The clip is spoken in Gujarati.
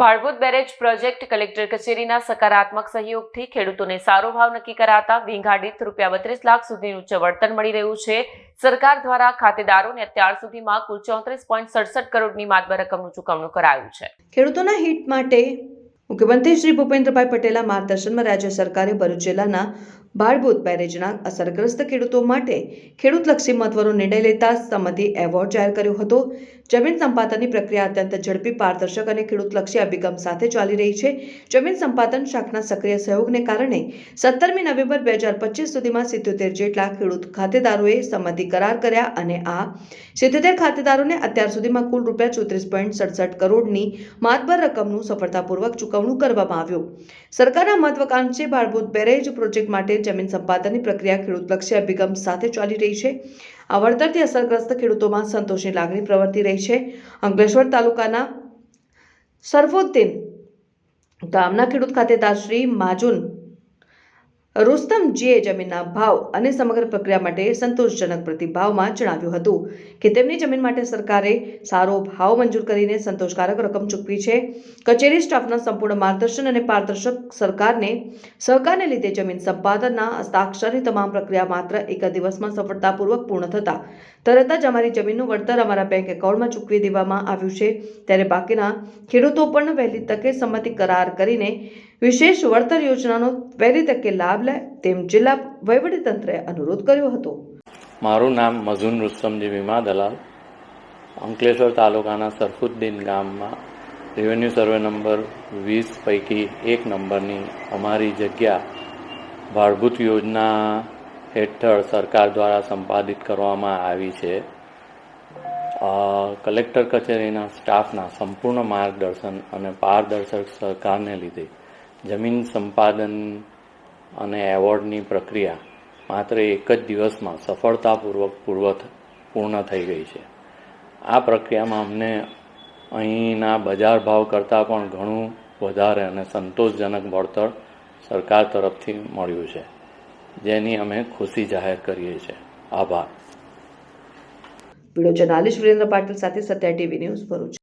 ભાડભૂત બેરેજ પ્રોજેક્ટ કલેક્ટર કચેરીના સકારાત્મક સહયોગથી ખેડૂતોને સારો ભાવ નક્કી કરાતા વીંઘા રૂપિયા બત્રીસ લાખ સુધીનું ઉચ્ચ વળતર મળી રહ્યું છે. સરકાર દ્વારા ખાતેદારોને અત્યાર સુધીમાં કુલ ચોત્રીસ પોઈન્ટ સડસઠ કરોડની માતબર રકમનું ચૂકવણું કરાયું છે. ખેડૂતોના હિત માટે મુખ્યમંત્રી શ્રી ભૂપેન્દ્રભાઈ પટેલના માર્ગદર્શનમાં રાજ્ય સરકારે ભરૂચ જિલ્લાના ભાડભૂત બેરેજના અસરગ્રસ્ત ખેડૂતો માટે ખેડૂતલક્ષી મહત્વનો નિર્ણય લેતા સંમતિ એવોર્ડ જાહેર કર્યો હતો. જમીન સંપાદનની પ્રક્રિયા અત્યંત ઝડપી, પારદર્શક અને ખેડૂતલક્ષી અભિગમ સાથે ચાલી રહી છે. જમીન સંપાદન શાખના સક્રિય સહયોગને કારણે સત્તરમી નવેમ્બર બે હજાર પચીસ સુધીમાં સિત્યોતેર જેટલા ખેડૂત ખાતેદારોએ સંમતિ કરાર કર્યા અને આ સિત્યોતેર ખાતેદારોને અત્યાર સુધીમાં કુલ રૂપિયા ચોત્રીસ પોઈન્ટ સડસઠ કરોડની માતબર રકમનું સફળતાપૂર્વક ચૂકવણું કરવામાં આવ્યું. સરકારના મહત્વાકાંક્ષી ભાડભૂત બેરેજ પ્રોજેક્ટ માટે જમીન સંપાદનની પ્રક્રિયા ખેડૂતલક્ષી અભિગમ સાથે ચાલી રહી છે. આ વળતરથી અસરગ્રસ્ત ખેડૂતોમાં સંતોષની લાગણી પ્રવર્તી રહી છે. અંકલેશ્વર તાલુકાના સરફોદ્દીન ગામના ખેડૂત ખાતેદાર શ્રી માજુન રુસ્તમજીએ જમીનના ભાવ અને સમગ્ર પ્રક્રિયા માટે સંતોષજનક પ્રતિભાવમાં જણાવ્યું હતું કે તેમની જમીન માટે સરકારે સારો ભાવ મંજૂર કરીને સંતોષકારક રકમ ચૂકવી છે. કચેરી સ્ટાફના સંપૂર્ણ માર્ગદર્શન અને પારદર્શક સરકારને, સહકારને લીધે જમીન સંપાદનના હસ્તાક્ષરની તમામ પ્રક્રિયા માત્ર એક દિવસમાં સફળતાપૂર્વક પૂર્ણ થતા. તરત જ અમારી જમીનનું વળતર અમારા બેંક એકાઉન્ટમાં ચૂકવી દેવામાં આવ્યું છે. ત્યારે બાકીના ખેડૂતો પણ વહેલી તકે સંમતિ કરાર કરીને વિશેષ વળતર યોજનાનો વહેલી તકે લાભ લે તેમ જિલ્લા વહીવટીતંત્રએ અનુરોધ કર્યો હતો. મારું નામ મઝુન રુસ્તમજી વીમા દલાલ. અંકલેશ્વર તાલુકાના સરફુદ્દીન ગામમાં રેવન્યુ સર્વે નંબર વીસ પૈકી એક નંબરની અમારી જગ્યા ભાડભૂત યોજના હેઠળ સરકાર દ્વારા સંપાદિત કરવામાં આવી છે. કલેક્ટર કચેરીના સ્ટાફના સંપૂર્ણ માર્ગદર્શન અને પારદર્શક સરકારને લીધે જમીન સંપાદન અને એવોર્ડની પ્રક્રિયા માત્ર એક જ દિવસમાં સફળતાપૂર્વક પૂર્વ પૂર્ણ થઈ ગઈ છે. આ પ્રક્રિયામાં અમને અહીંના બજાર ભાવ કરતાં પણ ઘણું વધારે અને સંતોષજનક વળતર સરકાર તરફથી મળ્યું છે, જેની અમે ખુશી જાહેર કરીએ છીએ. આભાર. વીડિયો જર્નાલિસ્ટ વિરેન્દ્ર પાટીલ સાથે સત્યા ટીવી ન્યૂઝ ભરૂચ.